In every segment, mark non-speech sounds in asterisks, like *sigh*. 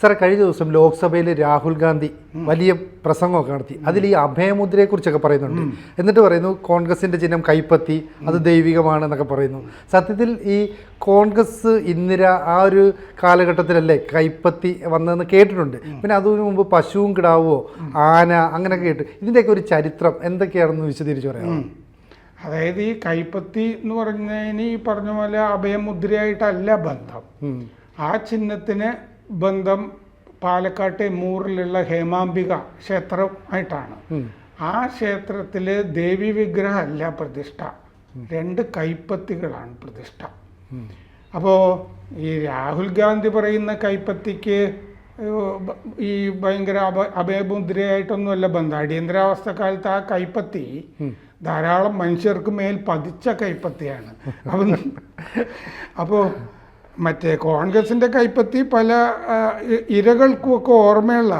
സാറേ കഴിഞ്ഞ ദിവസം ലോക്സഭയിൽ രാഹുൽ ഗാന്ധി വലിയ പ്രസംഗമൊക്കെ നടത്തി. അതിൽ ഈ അഭയമുദ്രയെ കുറിച്ചൊക്കെ പറയുന്നുണ്ട്. എന്നിട്ട് പറയുന്നു കോൺഗ്രസിന്റെ ചിഹ്നം കൈപ്പത്തി അത് ദൈവികമാണ് എന്നൊക്കെ പറയുന്നു. സത്യത്തിൽ ഈ കോൺഗ്രസ് ഇന്ദിര ആ ഒരു കാലഘട്ടത്തിലല്ലേ കൈപ്പത്തി വന്നതെന്ന് കേട്ടിട്ടുണ്ട്. പിന്നെ അതിനു മുമ്പ് പശുവും കിടാവോ ആന അങ്ങനെയൊക്കെ കേട്ടു. ഇതിന്റെയൊക്കെ ഒരു ചരിത്രം എന്തൊക്കെയാണെന്ന് വിശദീകരിച്ച് പറയാം അതായത് ഈ കൈപ്പത്തി എന്ന് പറഞ്ഞതിന് ഈ പറഞ്ഞ പോലെ അഭയമുദ്രയായിട്ടല്ല ബന്ധം. ആ ചിഹ്നത്തിന് ബന്ധം പാലക്കാട്ടെ മൂറിലുള്ള ഹേമാംബിക ക്ഷേത്രമായിട്ടാണ്. ആ ക്ഷേത്രത്തിൽ ദേവി വിഗ്രഹമല്ല പ്രതിഷ്ഠ. രണ്ട് കൈപ്പത്തികളാണ് പ്രതിഷ്ഠ. അപ്പോൾ ഈ രാഹുൽ ഗാന്ധി പറയുന്ന കൈപ്പത്തിക്ക് ഈ ഭയങ്കര അഭ അഭയമുദ്രയായിട്ടൊന്നുമല്ല ബന്ധം. അടിയന്തരാവസ്ഥ കാലത്ത് ആ കൈപ്പത്തി ധാരാളം മനുഷ്യർക്ക് മേൽ പതിച്ച കൈപ്പത്തിയാണ്. അപ്പം അപ്പോൾ മറ്റേ കോൺഗ്രസിന്റെ കൈപ്പത്തി പല ആ, ഇ- ഇരകൾക്കും ഒക്കെ ഓർമ്മയുള്ള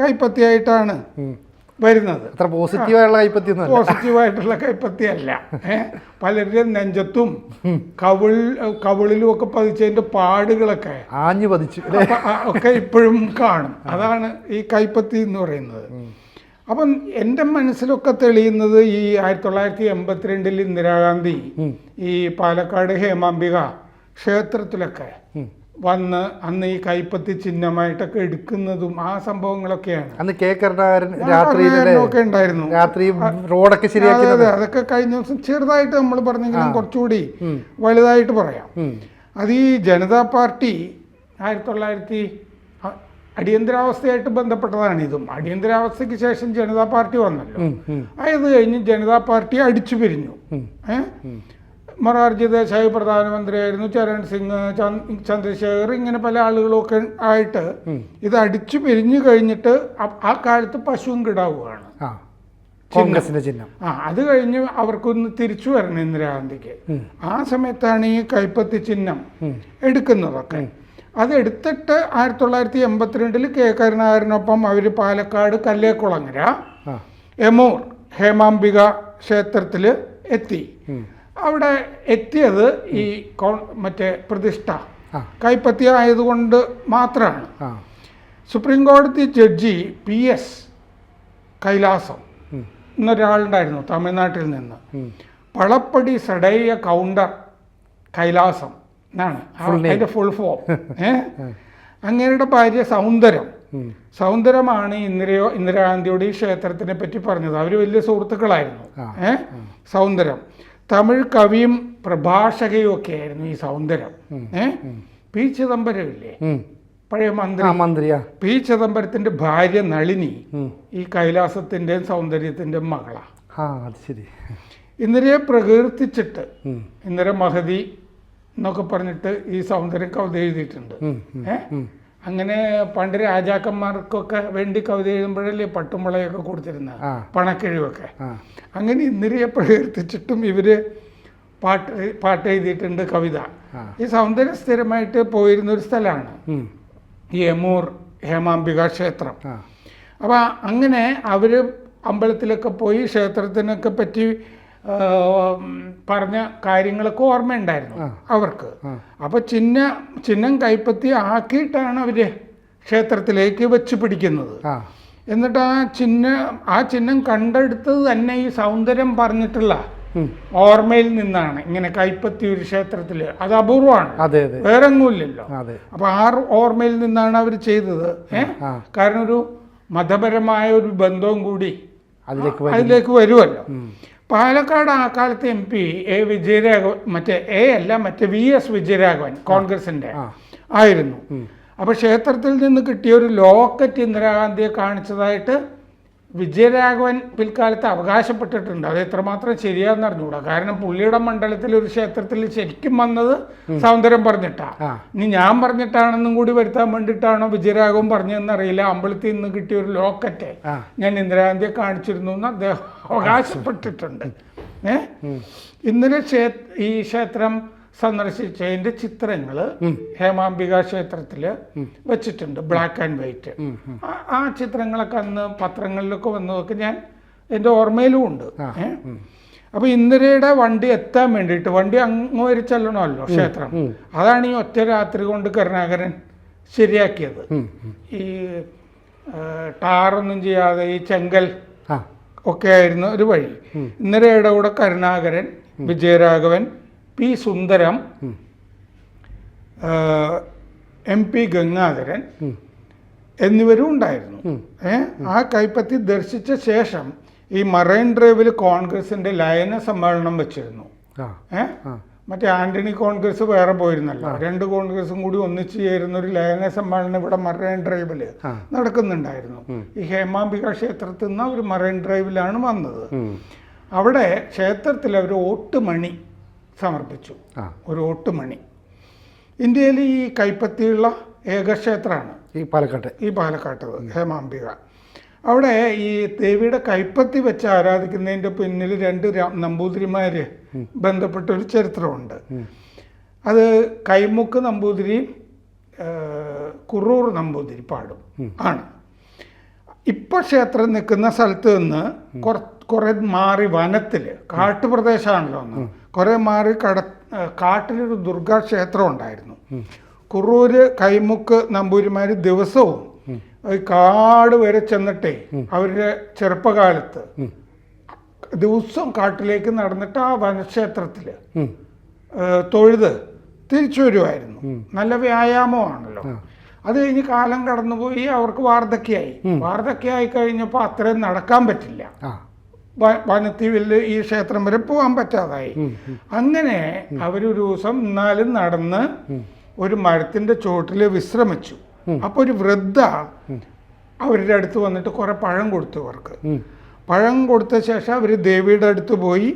കൈപ്പത്തിയായിട്ടാണ് വരുന്നത്. അത്ര പോസിറ്റീവായുള്ള കൈപ്പത്തി പോസിറ്റീവായിട്ടുള്ള കൈപ്പത്തി അല്ല പലരുടെയും നെഞ്ചത്തും കവിൾ കവിളിലും ഒക്കെ പതിച്ചതിന്റെ പാടുകളൊക്കെ ആഞ്ഞു പതിച്ചു ഒക്കെ ഇപ്പോഴും കാണും. അതാണ് ഈ കൈപ്പത്തി എന്ന് പറയുന്നത്. അപ്പം എന്റെ മനസ്സിലൊക്കെ തെളിയുന്നത് ഈ ആയിരത്തി തൊള്ളായിരത്തി എൺപത്തിരണ്ടിൽ ഇന്ദിരാഗാന്ധി ഈ പാലക്കാട് ഹേമാംബിക ക്ഷേത്രത്തിലൊക്കെ വന്ന് അന്ന് ഈ കൈപ്പത്തി ചിഹ്നമായിട്ടൊക്കെ എടുക്കുന്നതും ആ സംഭവങ്ങളൊക്കെയാണ്. അന്ന് കെ കരുണാകരൻ രാത്രിയിലെ ഒക്കെ ഉണ്ടായിരുന്നു. രാത്രി റോഡൊക്കെ ശരിയാക്കി അതെ അതൊക്കെ കഴിഞ്ഞ ദിവസം ചെറുതായിട്ട് നമ്മൾ പറഞ്ഞെങ്കിലും കുറച്ചുകൂടി വലുതായിട്ട് പറയാം. അത് ഈ ജനതാ പാർട്ടി ആയിരത്തി തൊള്ളായിരത്തി അടിയന്തരാവസ്ഥയായിട്ട് ബന്ധപ്പെട്ടതാണ് ഇതും. അടിയന്തരാവസ്ഥയ്ക്ക് ശേഷം ജനതാ പാർട്ടി വന്നല്ലോ. അത് കഴിഞ്ഞ് ജനതാ പാർട്ടി അടിച്ചു പിരിഞ്ഞു. ഏഹ് മൊറാർജി ദേശായി പ്രധാനമന്ത്രിയായിരുന്നു ചരൺ സിംഗ് ചന്ദ്- ചന്ദ്രശേഖർ ഇങ്ങനെ പല ആളുകളൊക്കെ ആയിട്ട് ഇത് അടിച്ചു പിരിഞ്ഞു കഴിഞ്ഞിട്ട് ആ- കാലത്ത് പശുവും കിടാവുകയാണ് കോൺഗ്രസിന്റെ ചിഹ്നം. ആ അത് കഴിഞ്ഞ് അവർക്കൊന്ന് തിരിച്ചു വരണം ഇന്ദിരാഗാന്ധിക്ക്. ആ സമയത്താണ് ഈ കൈപ്പത്തി ചിഹ്നം എടുക്കുന്നതൊക്കെ. അത് എടുത്തിട്ട് ആയിരത്തി തൊള്ളായിരത്തി എൺപത്തിരണ്ടിൽ കെ. കരുണാകരനൊപ്പം അവർ പാലക്കാട് കല്ലേക്കുളങ്ങര എമൂർ ഹേമാംബിക ക്ഷേത്രത്തിൽ എത്തി. അവിടെ എത്തിയത് ഈ മറ്റേ പ്രതിഷ്ഠ. കൈപ്പത്തി ആയതുകൊണ്ട് മാത്രമാണ്. സുപ്രീം കോടതി ജഡ്ജി പി എസ് കൈലാസം എന്നൊരാളുണ്ടായിരുന്നു തമിഴ്നാട്ടിൽ നിന്ന്. പളപ്പടി സടയ കൗണ്ടർ കൈലാസം എന്നാണ്. അതിന്റെ അതിന്റെ ഫുൾ ഫോം ഏ അങ്ങേരുടെ ഭാര്യ സൗന്ദര്യം സൗന്ദര്യമാണ് ഇന്ദിരയോ ഇന്ദിരാഗാന്ധിയോട് ഈ ക്ഷേത്രത്തിനെ പറ്റി പറഞ്ഞത്. അവർ വലിയ സുഹൃത്തുക്കളായിരുന്നു. ഏ? സൗന്ദരം. തമിഴ് കവിയും പ്രഭാഷകയും ഒക്കെ ആയിരുന്നു ഈ സൗന്ദര്യം. ഏ? പി ചിദംബരമില്ലേ? പഴയ മന്ത്രി. മന്ത്രിയാ. പി ചിദംബരത്തിന്റെ ഭാര്യ നളിനി ഈ കൈലാസത്തിന്റെയും സൗന്ദര്യത്തിന്റെയും മകളാ. ആ അത് ശരി. ഇന്ദിരയെ പ്രകീർത്തിച്ചിട്ട്. ഇന്ദിര മഹതി എന്നൊക്കെ പറഞ്ഞിട്ട് ഈ സൗന്ദര്യം കവിത എഴുതിയിട്ടുണ്ട്. ഉം, ഉം, ഏ? അങ്ങനെ പണ്ട് രാജാക്കന്മാർക്കൊക്കെ വേണ്ടി കവിത എഴുതുമ്പോഴല്ലേ പട്ടുമുളയൊക്കെ കൊടുത്തിരുന്നത്. പണക്കിഴിവൊക്കെ. അങ്ങനെ ഇന്ദിരയെ പ്രകീർത്തിച്ചിട്ടും ഇവർ പാട്ട് പാട്ട് എഴുതിയിട്ടുണ്ട് കവിത. ഈ സൗന്ദര്യം സ്ഥിരമായിട്ട് പോയിരുന്ന ഒരു സ്ഥലമാണ്. യമൂർ ഈ എമൂർ ഹേമാംബിക ക്ഷേത്രം. അപ്പോൾ അങ്ങനെ അവർ അമ്പലത്തിലൊക്കെ പോയി ക്ഷേത്രത്തിനൊക്കെ പറ്റി പറഞ്ഞ കാര്യങ്ങളൊക്കെ ഓർമ്മയുണ്ടായിരുന്നു അവർക്ക്. അപ്പോൾ ചിഹ്ന ചിഹ്നം കൈപ്പത്തി ആക്കിയിട്ടാണ് അവർ ക്ഷേത്രത്തിലേക്ക് വെച്ച് പിടിക്കുന്നത്. എന്നിട്ട് ആ ചിഹ്ന ആ ചിഹ്നം കണ്ടെടുത്തത് തന്നെ ഈ സൗന്ദര്യം പറഞ്ഞിട്ടുള്ള ഓർമ്മയിൽ നിന്നാണ്. ഇങ്ങനെ കൈപ്പത്തി ഒരു ക്ഷേത്രത്തിൽ അത് അപൂർവമാണ്. അതെ അതെ. വേറെ എങ്ങുമില്ലല്ലോ അതെ. അപ്പൊ ആ ഓർമ്മയിൽ നിന്നാണ് അവർ ചെയ്തത്. ഏ? കാരണം ഒരു മതപരമായ ഒരു ബന്ധവും കൂടി അതിലേക്ക് വരുമല്ലോ. പാലക്കാട് ആ കാലത്ത് എം പി എ വിജയരാഘവൻ മറ്റേ എ അല്ല മറ്റേ വി എസ് വിജയരാഘവൻ കോൺഗ്രസിന്റെ ആയിരുന്നു. അപ്പൊ ക്ഷേത്രത്തിൽ നിന്ന് കിട്ടിയ ഒരു ലോക്കറ്റ് ഇന്ദിരാഗാന്ധിയെ കാണിച്ചതായിട്ട് വിജയരാഘവൻ പിൽക്കാലത്ത് അവകാശപ്പെട്ടിട്ടുണ്ട്. അത് എത്രമാത്രം ശരിയാന്ന് അറിഞ്ഞുകൂടാ. കാരണം പുള്ളിയുടെ മണ്ഡലത്തിൽ ഒരു ക്ഷേത്രത്തിൽ ശരിക്കും വന്നത് സൗന്ദര്യം പറഞ്ഞിട്ടാ. ഇനി ഞാൻ പറഞ്ഞിട്ടാണെന്നും കൂടി വരുത്താൻ വേണ്ടിയിട്ടാണോ വിജയരാഘവൻ പറഞ്ഞതെന്ന് അറിയില്ല. അമ്പലത്തിൽ നിന്ന് കിട്ടിയ ഒരു ലോക്കറ്റ് ഞാൻ ഇന്ദിരാഗാന്ധിയെ കാണിച്ചിരുന്നു എന്ന് അദ്ദേഹം അവകാശപ്പെട്ടിട്ടുണ്ട്. ഏ? ഇന്നലെ ഈ ക്ഷേത്രം സന്ദർശിച്ചതിന്റെ ചിത്രങ്ങൾ ഹേമാംബിക ക്ഷേത്രത്തിൽ വെച്ചിട്ടുണ്ട് ബ്ലാക്ക് ആൻഡ് വൈറ്റ് ആ ചിത്രങ്ങളൊക്കെ അന്ന് പത്രങ്ങളിലൊക്കെ വന്നതൊക്കെ ഞാൻ എന്റെ ഓർമ്മയിലും ഉണ്ട്. അപ്പൊ ഇന്ദിരയുടെ വണ്ടി എത്താൻ വേണ്ടിയിട്ട് വണ്ടി അങ്ങ് വരെ ചെല്ലണമല്ലോ ക്ഷേത്രം. അതാണ് ഈ ഒറ്റ രാത്രി കൊണ്ട് കരുണാകരൻ ശരിയാക്കിയത്. ഈ ടാറൊന്നും ചെയ്യാതെ ഈ ചെങ്കൽ ഒക്കെ ആയിരുന്നു ഒരു വഴി. ഇന്ദിരയുടെ കൂടെ Karunakaran Vijayaraghavan P Sundaram. M P Gangadharan. എന്നിവരും ഉണ്ടായിരുന്നു. ആ കൈപ്പത്തി ദർശിച്ച ശേഷം ഈ മറൈൻ ഡ്രൈവിൽ കോൺഗ്രസിന്റെ ലയന സമ്മേളനം വെച്ചിരുന്നു. ഏ മറ്റേ ആന്റണി കോൺഗ്രസ് വേറെ പോയിരുന്നല്ലോ. രണ്ട് കോൺഗ്രസും കൂടി ഒന്നിച്ച് ചേരുന്ന ഒരു ലയന സമ്മേളനം ഇവിടെ മറൈൻ ഡ്രൈവിൽ നടക്കുന്നുണ്ടായിരുന്നു. ഈ ഹേമാംബിക ക്ഷേത്രത്തിൽ നിന്ന് അവർ മറൈൻ ഡ്രൈവിലാണ് വന്നത്. അവിടെ ക്ഷേത്രത്തിൽ അവർ ഓട്ടുമണി സമർപ്പിച്ചു. ഒരു ഒട്ടുമണി ഇന്ത്യയിൽ ഈ കൈപ്പത്തിയുള്ള ഏകക്ഷേത്രമാണ്. ഈ പാലക്കാട്ട്. ഈ പാലക്കാട്ടത് ഹേമാംബിക അവിടെ ഈ ദേവിയുടെ കൈപ്പത്തി വെച്ച് ആരാധിക്കുന്നതിന്റെ പിന്നിൽ രണ്ട് നമ്പൂതിരിമാര് ബന്ധപ്പെട്ട ഒരു ചരിത്രമുണ്ട്. അത് കൈമുക്ക് നമ്പൂതിരി കുറൂർ നമ്പൂതിരി പാടും. ആണ്. ഇപ്പൊ ക്ഷേത്രം നിൽക്കുന്ന സ്ഥലത്ത് നിന്ന് കുറെ മാറി വനത്തിൽ കാട്ടുപ്രദേശമാണല്ലോ ഒന്ന് കുറെ മാറി കട കാട്ടിലൊരു ദുർഗാ ക്ഷേത്രം ഉണ്ടായിരുന്നു. കുറൂര് കൈമുക്ക് നമ്പൂരിമാർ ദിവസവും ഈ കാട് വരെ ചെന്നിട്ടേ അവരുടെ ചെറുപ്പകാലത്ത് ദിവസവും കാട്ടിലേക്ക് നടന്നിട്ട് ആ വനക്ഷേത്രത്തിൽ തൊഴുത് തിരിച്ചു വരുമായിരുന്നു നല്ല വ്യായാമമാണല്ലോ. അത് കഴിഞ്ഞ് കാലം കടന്നുപോയി അവർക്ക് വാർദ്ധക്യമായി വാർദ്ധക്യമായി കഴിഞ്ഞപ്പോൾ അത്രയും നടക്കാൻ പറ്റില്ല. ആ വ- ഈ ക്ഷേത്രം വരെ പോകാൻ പറ്റാതായി. അങ്ങനെ അവരൊരു ദിവസം എന്നാലും നടന്ന് ഒരു മരത്തിന്റെ ചോട്ടിൽ വിശ്രമിച്ചു. അപ്പൊ ഒരു വൃദ്ധ അവരുടെ അടുത്ത് വന്നിട്ട് കുറെ പഴം കൊടുത്തു അവർക്ക്. പഴം കൊടുത്ത ശേഷം അവർ ദേവിയുടെ അടുത്ത് പോയി.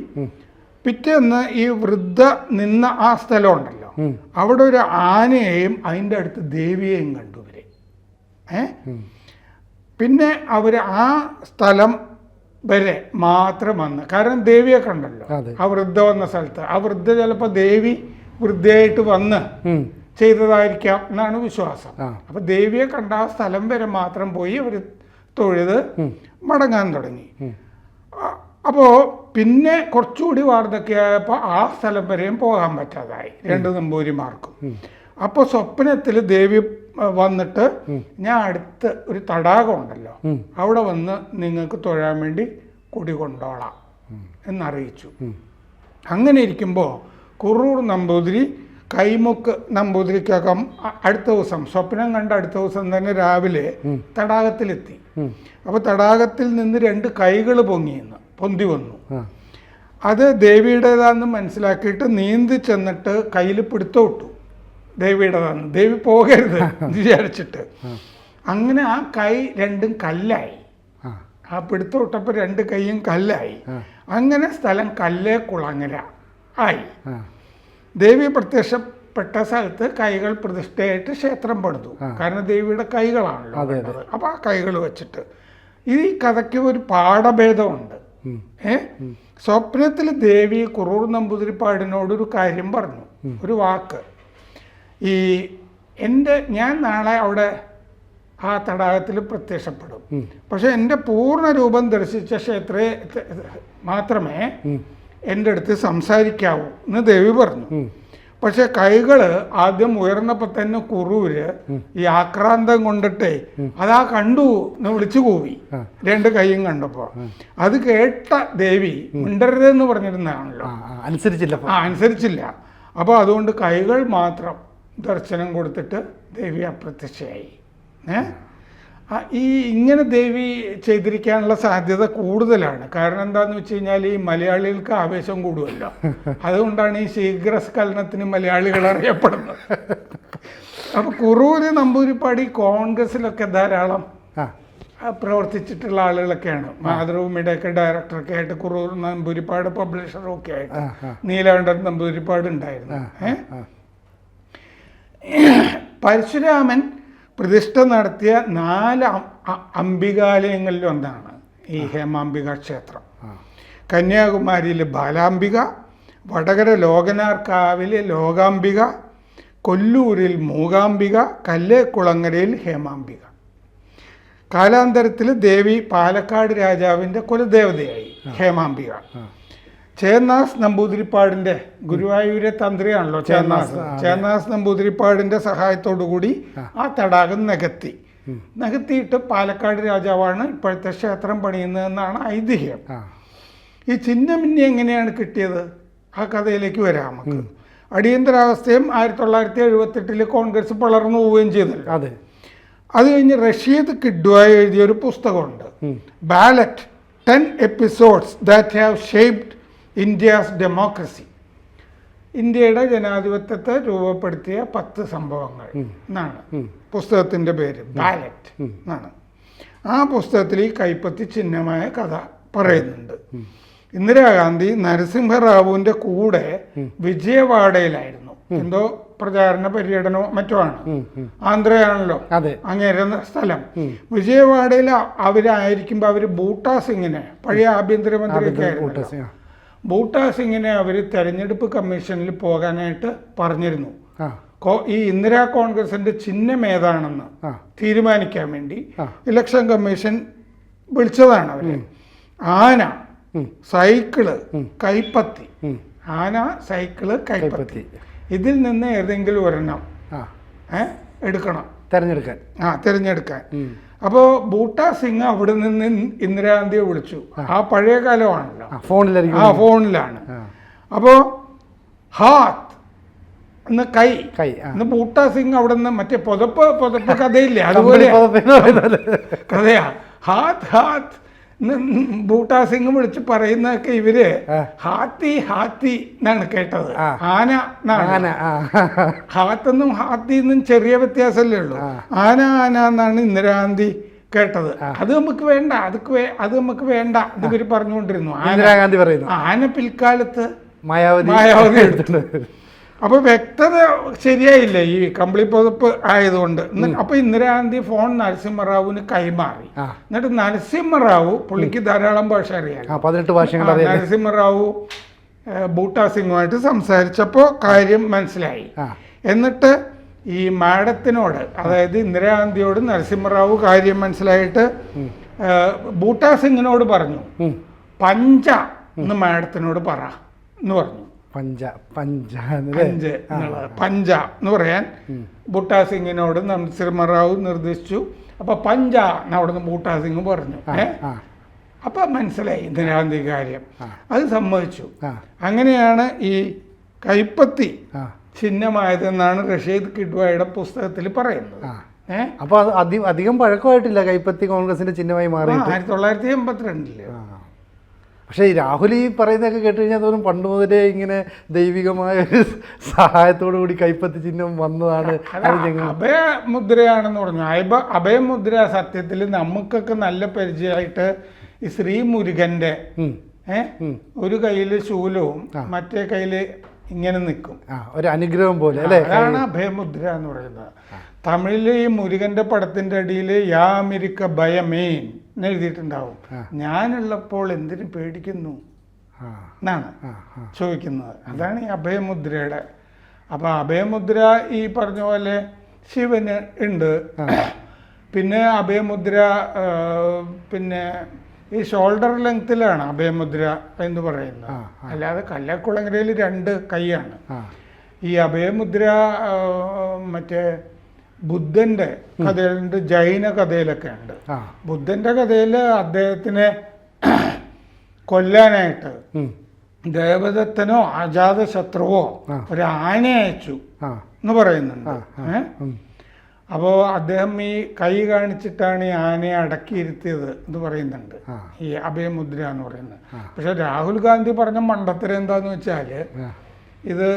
പിറ്റേന്ന് ഈ വൃദ്ധ നിന്ന ആ സ്ഥലം ഉണ്ടല്ലോ അവിടെ ഒരു ആനയെയും അതിന്റെ അടുത്ത് ദേവിയെയും കണ്ടു ഇവർ. ഏ? പിന്നെ അവർ ആ സ്ഥലം വരെ മാത്രം വന്ന്. കാരണം ദേവിയെ കണ്ടല്ലോ ആ വൃദ്ധ വന്ന സ്ഥലത്ത്. ആ വൃദ്ധ ചിലപ്പോൾ ദേവി വൃദ്ധയായിട്ട് വന്ന്. ചെയ്തതായിരിക്കാം എന്നാണ് വിശ്വാസം. അപ്പൊ ദേവിയെ കണ്ട ആ സ്ഥലം വരെ മാത്രം പോയി അവർ തൊഴുത് മടങ്ങാൻ തുടങ്ങി. അപ്പോൾ അപ്പോ പിന്നെ കുറച്ചുകൂടി വാർദ്ധക്യമായപ്പോൾ ആ സ്ഥലം വരെയും പോകാൻ പറ്റാതായി. രണ്ട് നമ്പൂരിമാർക്കും അപ്പോൾ സ്വപ്നത്തിൽ ദേവി വന്നിട്ട് ഞാൻ അടുത്ത് ഒരു തടാകം ഉണ്ടല്ലോ. അവിടെ വന്ന് നിങ്ങൾക്ക് തൊഴാൻ വേണ്ടി കുടി കൊണ്ടോളാം എന്നറിയിച്ചു. അങ്ങനെ ഇരിക്കുമ്പോൾ കുറൂർ നമ്പൂതിരി കൈമുക്ക് നമ്പൂതിരിക്കകം അടുത്ത ദിവസം സ്വപ്നം കണ്ട അടുത്ത ദിവസം തന്നെ രാവിലെ തടാകത്തിലെത്തി. അപ്പൊ അപ്പോൾ തടാകത്തിൽ നിന്ന് രണ്ട് കൈകൾ പൊങ്ങിയെന്ന് പൊന്തി വന്നു. അത് ദേവിയുടേതാണെന്ന് മനസ്സിലാക്കിയിട്ട് നീന്തി ചെന്നിട്ട് കയ്യിൽ പിടുത്തോട്ടു ദേവിയുടേതാന്ന് ദേവി പോകരുത് വിചാരിച്ചിട്ട്. അങ്ങനെ ആ കൈ രണ്ടും കല്ലായി. ആ. പിടുത്തം ഇട്ടപ്പോൾ രണ്ട് കൈയും കല്ലായി. അങ്ങനെ സ്ഥലം കല്ലേ കുളങ്ങര ആയി. ദേവി പ്രത്യക്ഷപ്പെട്ട സ്ഥലത്ത് കൈകൾ പ്രതിഷ്ഠയായിട്ട് ക്ഷേത്രം പണിതു. കാരണം ദേവിയുടെ കൈകളാണല്ലോ അതെ, വേണ്ടത്. അപ്പൊ ആ കൈകൾ വെച്ചിട്ട്. ഈ കഥയ്ക്ക് ഒരു പാഠഭേദമുണ്ട്. ഏ? സ്വപ്നത്തിൽ ദേവി കുറൂർ നമ്പൂതിരിപ്പാടിനോട് ഒരു കാര്യം പറഞ്ഞു. ഒരു വാക്ക്. ഈ എന്റെ ഞാൻ നാളെ അവിടെ ആ തടാകത്തിൽ പ്രത്യക്ഷപ്പെടും. പക്ഷെ എന്റെ പൂർണ രൂപം ദർശിച്ച ക്ഷേത്രേ മാത്രമേ എന്റെ അടുത്ത് സംസാരിക്കാവൂ എന്ന് ദേവി പറഞ്ഞു. പക്ഷെ കൈകൾ ആദ്യം ഉയർന്നപ്പോൾ തന്നെ കുറൂര് ഈ ആക്രാന്തം കൊണ്ടിട്ട് അതാ കണ്ടു എന്ന് വിളിച്ചു കൂവി. രണ്ട് കൈയും കണ്ടപ്പോ അത് കേട്ട ദേവി മിണ്ടരുതെന്ന് പറഞ്ഞിരുന്നാണല്ലോ അനുസരിച്ചില്ല. ആ അനുസരിച്ചില്ല. അപ്പോൾ അതുകൊണ്ട് കൈകൾ മാത്രം ദർശനം കൊടുത്തിട്ട് ദേവി അപ്രത്യക്ഷയായി. ഏ? ഈ ഇങ്ങനെ ദേവി ചെയ്തിരിക്കാനുള്ള സാധ്യത കൂടുതലാണ്. കാരണം എന്താന്ന് വെച്ച് കഴിഞ്ഞാൽ ഈ മലയാളികൾക്ക് ആവേശം കൂടുമല്ലോ അതുകൊണ്ടാണ് ഈ ശീഘ്രസ്ഖലനത്തിന് മലയാളികൾ അറിയപ്പെടുന്നത്. അപ്പൊ കുറൂര് നമ്പൂരിപ്പാടി കോൺഗ്രസിലൊക്കെ ധാരാളം പ്രവർത്തിച്ചിട്ടുള്ള ആളുകളൊക്കെയാണ്. മാതൃഭൂമിയുടെ ഒക്കെ ഡയറക്ടറൊക്കെ ആയിട്ട് കുറൂർ നമ്പൂരിപ്പാട് പബ്ലിഷറും ഒക്കെ ആയിട്ട്. നീലകണ്ഠൻ നമ്പൂരിപ്പാട് ഉണ്ടായിരുന്നു. ഏ? ആ. പരശുരാമൻ പ്രതിഷ്ഠ നടത്തിയ നാല് അംബികാലയങ്ങളിൽ ഒന്നാണ് ഈ ഹേമാംബിക ക്ഷേത്രം. കന്യാകുമാരിയിൽ ബാലാംബിക വടകര ലോകനാർക്കാവിലെ ലോകാംബിക കൊല്ലൂരിൽ മൂകാംബിക കല്ലേക്കുളങ്ങരയിൽ ഹേമാംബിക. കാലാന്തരത്തിൽ ദേവി പാലക്കാട് രാജാവിന്റെ കുലദേവതയായി ഹേമാംബിക. ചേന്നാസ് നമ്പൂതിരിപ്പാടിന്റെ ഗുരുവായൂരെ തന്ത്രിയാണല്ലോ ചേന്നാസ് ചേന്നാസ്. നമ്പൂതിരിപ്പാടിന്റെ സഹായത്തോടു കൂടി ആ. തടാകം നികത്തി. നികത്തിയിട്ട് പാലക്കാട് രാജാവാണ് ഇപ്പോഴത്തെ ക്ഷേത്രം പണിയുന്നതെന്നാണ് ഐതിഹ്യം. ഈ ചിഹ്നമിന്നി എങ്ങനെയാണ് കിട്ടിയത്? ആ കഥയിലേക്ക് വരാം നമുക്ക്. അടിയന്തരാവസ്ഥയും ആയിരത്തി തൊള്ളായിരത്തി എഴുപത്തെട്ടിൽ കോൺഗ്രസ് വളർന്നു പോവുകയും ചെയ്തല്ലോ. അതെ. അത് കഴിഞ്ഞ് റഷീദ് കിഡ്വായി എഴുതിയ ഒരു പുസ്തകമുണ്ട് ballot ten episodes that have shaped India's democracy. ഇന്ത്യയുടെ ജനാധിപത്യത്തെ രൂപപ്പെടുത്തിയ പത്ത് സംഭവങ്ങൾ എന്നാണ്. പുസ്തകത്തിന്റെ പേര് ബാലറ്റ് എന്നാണ്. ആ പുസ്തകത്തിൽ ഈ കൈപ്പത്തി ചിഹ്നമായ കഥ പറയുന്നുണ്ട്. ഇന്ദിരാഗാന്ധി നരസിംഹറാവുവിന്റെ കൂടെ വിജയവാഡയിലായിരുന്നു. എന്തോ പ്രചാരണ പര്യടനമോ മറ്റോ ആണ്. ആന്ധ്രയാണല്ലോ. അങ്ങേരെ സ്ഥലം. വിജയവാഡയിൽ അവരായിരിക്കുമ്പോൾ അവർ ബൂട്ടാ സിംഗിനെ പഴയ ആഭ്യന്തരമന്ത്രിയൊക്കെ ആയിരുന്നു. ബൂട്ടാ സിംഗിനെ അവർ തെരഞ്ഞെടുപ്പ് കമ്മീഷനിൽ പോകാനായിട്ട് പറഞ്ഞിരുന്നു. ഈ ഇന്ദിരാ കോൺഗ്രസിന്റെ ചിഹ്നം ഏതാണെന്ന് തീരുമാനിക്കാൻ വേണ്ടി ഇലക്ഷൻ കമ്മീഷൻ വിളിച്ചതാണ് അവർ. ആന സൈക്കിൾ കൈപ്പത്തി. ആന സൈക്കിൾ കൈപ്പത്തി. ഇതിൽ നിന്ന് ഏതെങ്കിലും ഒരെണ്ണം എടുക്കണം. തെരഞ്ഞെടുക്കാൻ. ആ തിരഞ്ഞെടുക്കാൻ. അപ്പോ അപ്പോൾ ബൂട്ടാ സിംഗ് അവിടെ നിന്ന് ഇന്ദിരാഗാന്ധിയെ വിളിച്ചു. ആ. പഴയ കാലമാണല്ലോ. ആ ഫോണിലായിരിക്കും ആ ഫോണിലാണ്. അപ്പോ അപ്പോൾ ഹാത്ത് എന്ന് കൈ. കൈ എന്ന് ഇന്ന് ബൂട്ടാ സിംഗ് അവിടെ നിന്ന് മറ്റേ പുതപ്പ് പുതപ്പ് *laughs* കഥയില്ലേ? അതുപോലെ. കഥയാ. ഹാത്ത് ഹാത്ത്. ബൂട്ടാ സിംഗ് വിളിച്ച് പറയുന്നതൊക്കെ ഇവർ. ഹാത്തി ഹാത്തി എന്നാണ് കേട്ടത്. ആന എന്നാണ്. ആന ഹാത്തി ഹാത്തെന്നും ഹാത്തിന്നും ചെറിയ വ്യത്യാസമല്ലേ ഉള്ളൂ. ആന ആന എന്നാണ് ഇന്ദിരാഗാന്ധി കേട്ടത്. അത് നമുക്ക് വേണ്ട അതൊക്കെ അത് നമുക്ക് വേണ്ട ഇവർ പറഞ്ഞുകൊണ്ടിരുന്നു. ഇന്ദിരാഗാന്ധി പറയുന്നു. ആന പിൽക്കാലത്ത് മായാവതി മായാവതി *laughs* എടുത്തിട്ടുണ്ട്. അപ്പൊ വ്യക്തത ശരിയായില്ല? ഈ കമ്പിളി പുതപ്പ് ആയതുകൊണ്ട്. അപ്പോൾ അപ്പൊ ഇന്ദിരാഗാന്ധി ഫോൺ നരസിംഹറാവുവിന് കൈമാറി. എന്നിട്ട് നരസിംഹറാവു പുള്ളിക്ക് ധാരാളം ഭാഷ അറിയാം പതിനെട്ട് ഭാഷകൾ നരസിംഹറാവു ബൂട്ടാ സിംഗുമായിട്ട് സംസാരിച്ചപ്പോൾ കാര്യം മനസ്സിലായി. എന്നിട്ട് ഈ മാഡത്തിനോട് അതായത് ഇന്ദിരാഗാന്ധിയോട് നരസിംഹറാവു കാര്യം മനസ്സിലായിട്ട് ബൂട്ടാ സിംഗിനോട് പറഞ്ഞു. പഞ്ച എന്ന് മാഡത്തിനോട് പറ എന്ന് പറഞ്ഞു. പഞ്ച പഞ്ച പഞ്ച് എന്നുള്ളത് പഞ്ച എന്ന് പറയാൻ ബുട്ടാ സിംഗിനോട് നരസിംഹറാവു നിർദ്ദേശിച്ചു. അപ്പൊ പഞ്ച എന്ന് അവിടുന്ന് ബൂട്ടാ സിംഗ് പറഞ്ഞു ഏ? അപ്പൊ മനസ്സിലായി ഇന്ദിരാഗാന്ധി കാര്യം. അത് സമ്മതിച്ചു. അങ്ങനെയാണ് ഈ കൈപ്പത്തി ചിഹ്നമായതെന്നാണ് റഷീദ് കിഡ്വായുടെ പുസ്തകത്തിൽ പറയുന്നത് അപ്പൊ അത് അധികം പഴക്കമായിട്ടില്ല കൈപ്പത്തി കോൺഗ്രസിന്റെ ചിഹ്നമായി മാറി ആയിരത്തി തൊള്ളായിരത്തി എൺപത്തിരണ്ടിൽ. ആ. പക്ഷേ ഈ രാഹുൽ ഈ പറയുന്നതൊക്കെ കേട്ട് കഴിഞ്ഞാൽ തോന്നും പണ്ട് മുതലേ ഇങ്ങനെ ദൈവികമായ ഒരു സഹായത്തോടു കൂടി കൈപ്പത്തി ചിഹ്നം വന്നതാണ് അഭയമുദ്രയാണെന്ന് പറഞ്ഞു. അഭയ അഭയമുദ്ര സത്യത്തിൽ നമുക്കൊക്കെ നല്ല പരിചയമായിട്ട് ഈ ശ്രീ മുരുകന്റെ ഒരു കയ്യിൽ ശൂലവും മറ്റേ കയ്യിൽ ഇങ്ങനെ നിൽക്കും. ഒരു അനുഗ്രഹം പോലെ അല്ലേ? അതാണ് അഭയമുദ്ര എന്ന് പറയുന്നത്. തമിഴിൽ ഈ മുരുകന്റെ പടത്തിന്റെ അടിയിൽ യാ അമേരിക്ക ഭയമേൻ. എഴുതിയിട്ടുണ്ടാവും. ഞാനുള്ളപ്പോൾ എന്തിനു പേടിക്കുന്നു? എന്നാണ് ചോദിക്കുന്നത്. അതാണ് ഈ അഭയമുദ്രയുടെ. അപ്പോൾ അഭയമുദ്ര ഈ പറഞ്ഞ പോലെ ശിവന് ഉണ്ട്. പിന്നെ അഭയമുദ്ര പിന്നെ ഈ ഷോൾഡർ ലെങ്ത്തിലാണ് അഭയമുദ്ര എന്ന് പറയുന്നത്. അല്ലാതെ കല്ലക്കുളങ്ങരയിൽ രണ്ട് കൈയാണ്. ഈ അഭയമുദ്ര മറ്റേ ബുദ്ധന്റെ കഥയിലുണ്ട് ജൈന കഥയിലൊക്കെ ഉണ്ട്. ബുദ്ധന്റെ കഥയിൽ അദ്ദേഹത്തിനെ *clears throat* കൊല്ലാനായിട്ട് ദേവദത്തനോ അജാതശത്രുവോ ശത്രുവോ ഒരു ആന അയച്ചു എന്ന് പറയുന്നുണ്ട്. അപ്പോൾ അപ്പോ അദ്ദേഹം ഈ കൈ കാണിച്ചിട്ടാണ് ഈ ആനയെ അടക്കിയിരുത്തിയത് എന്ന് പറയുന്നുണ്ട്. ഈ അഭയമുദ്ര എന്ന് പറയുന്നത്. പക്ഷെ രാഹുൽ ഗാന്ധി പറഞ്ഞ മണ്ടത്തരം എന്താന്ന് വെച്ചാൽ ഇത്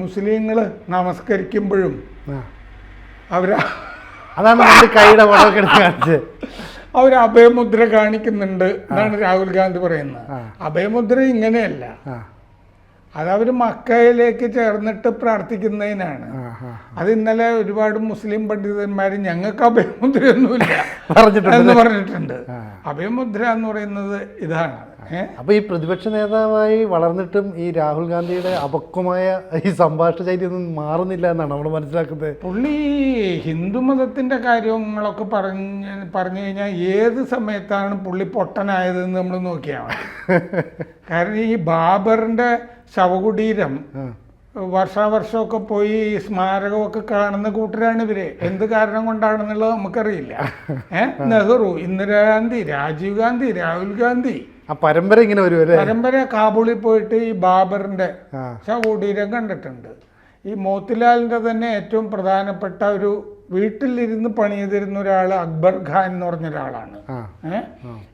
മുസ്ലിങ്ങൾ നമസ്കരിക്കുമ്പോഴും അവർ അതാണ് നമ്മുടെ കൈയുടെ പടമൊക്കെ എടുത്ത് കാണിച്ചത്. അവർ അഭയമുദ്ര കാണിക്കുന്നുണ്ട് എന്നാണ് രാഹുൽ ഗാന്ധി പറയുന്നത്. അഭയമുദ്ര ഇങ്ങനെയല്ല. അതവർ മക്കയിലേക്ക് ചേർന്നിട്ട് പ്രാർത്ഥിക്കുന്നതിനാണ്. അത് ഇന്നലെ ഒരുപാട് മുസ്ലിം പണ്ഡിതന്മാർ ഞങ്ങൾക്ക് അഭയമുദ്രയൊന്നുമില്ല എന്ന് പറഞ്ഞിട്ടുണ്ട്. അഭയമുദ്ര എന്ന് പറയുന്നത് ഇതാണ്? അപ്പൊ ഈ പ്രതിപക്ഷ നേതാവായി വളർന്നിട്ടും ഈ രാഹുൽ ഗാന്ധിയുടെ അപക്വമായ ഈ സംഭാഷണ ശൈലി ഒന്നും മാറുന്നില്ല എന്നാണ് നമ്മൾ മനസ്സിലാക്കുന്നത്. പുള്ളി ഹിന്ദു മതത്തിന്റെ കാര്യങ്ങളൊക്കെ പറഞ്ഞ് പറഞ്ഞു കഴിഞ്ഞാൽ ഏത് സമയത്താണ് പുള്ളി പൊട്ടനായതെന്ന് നമ്മൾ നോക്കിയാൽ *laughs* കാരണം ഈ ബാബറിന്റെ ശവകുടീരം. വർഷാവർഷമൊക്കെ പോയി ഈ സ്മാരകമൊക്കെ കാണുന്ന കൂട്ടരാണ് ഇവർ. എന്ത് കാരണം കൊണ്ടാണെന്നുള്ളത് നമുക്കറിയില്ല. ഏഹ് *laughs* നെഹ്റു ഇന്ദിരാഗാന്ധി രാജീവ് ഗാന്ധി രാഹുൽ ഗാന്ധി. ആ പരമ്പര ഇങ്ങനെ വരും അല്ലേ പരമ്പര കാബൂളിൽ പോയിട്ട് ഈ ബാബറിന്റെ ശവകുടീരം കണ്ടിട്ടുണ്ട്. ഈ മോത്തിലാലിന്റെ തന്നെ ഏറ്റവും പ്രധാനപ്പെട്ട ഒരു വീട്ടിലിരുന്ന് ചെയ്തിരുന്ന ഒരാൾ അക്ബർ ഖാൻ എന്ന് പറഞ്ഞ ഒരാളാണ്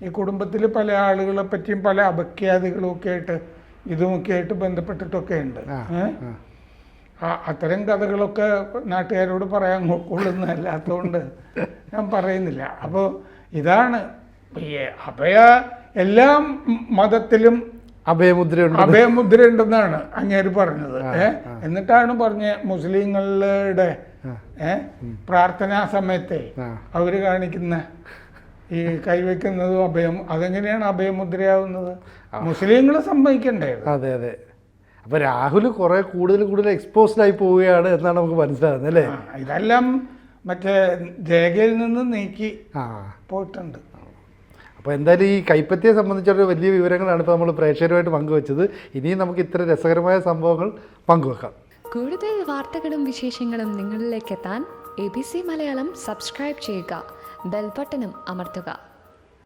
ഈ കുടുംബത്തിൽ പല ആളുകളെ പറ്റിയും പല അപഖ്യാതികളും ഒക്കെ ആയിട്ട് ഇതുമൊക്കെ ആയിട്ട് ബന്ധപ്പെട്ടിട്ടൊക്കെ ഉണ്ട്. അത്തരം കഥകളൊക്കെ നാട്ടുകാരോട് പറയാൻ കൊള്ളുന്നതല്ലാത്തതുകൊണ്ട് ഞാൻ പറയുന്നില്ല. അപ്പോൾ ഇതാണ് അഭയ എല്ലാ മതത്തിലും അഭയമുദ്രയുണ്ട് അഭയമുദ്രയുണ്ടെന്നാണ് അങ്ങേര് പറഞ്ഞത്. ഏഹ് എന്നിട്ടാണ് പറഞ്ഞ മുസ്ലിങ്ങളുടെ ഏഹ് പ്രാർത്ഥനാ സമയത്തെ അവർ കാണിക്കുന്ന ഈ കൈവയ്ക്കുന്നതും അഭയം അതെങ്ങനെയാണ് അഭയമുദ്രയാവുന്നത്? മുസ്ലിങ്ങൾ സമ്മതിക്കണ്ടേ അതെ അതെ. അപ്പൊ രാഹുൽ കുറെ കൂടുതൽ കൂടുതൽ എക്സ്പോസ്ഡ് ആയി പോവുകയാണ് എന്നാണ് നമുക്ക് മനസ്സിലാകുന്നത് അല്ലേ? ഇതെല്ലാം മറ്റേ രേഖയിൽ നിന്ന് നീക്കി പോയിട്ടുണ്ട്. അപ്പോൾ എന്തായാലും ഈ കൈപ്പറ്റിയെ സംബന്ധിച്ചൊരു വലിയ വിവരങ്ങളാണ് ഇപ്പോൾ നമ്മൾ പ്രേക്ഷകരുമായിട്ട് പങ്കുവച്ചത്. ഇനിയും നമുക്ക് ഇത്ര രസകരമായ സംഭവങ്ങൾ പങ്കുവെക്കാം. കൂടുതൽ വാർത്തകളും വിശേഷങ്ങളും നിങ്ങളിലേക്ക് എത്താൻ A B C Malayalam subscribe ചെയ്യുക. ബെൽബട്ടനും അമർത്തുക.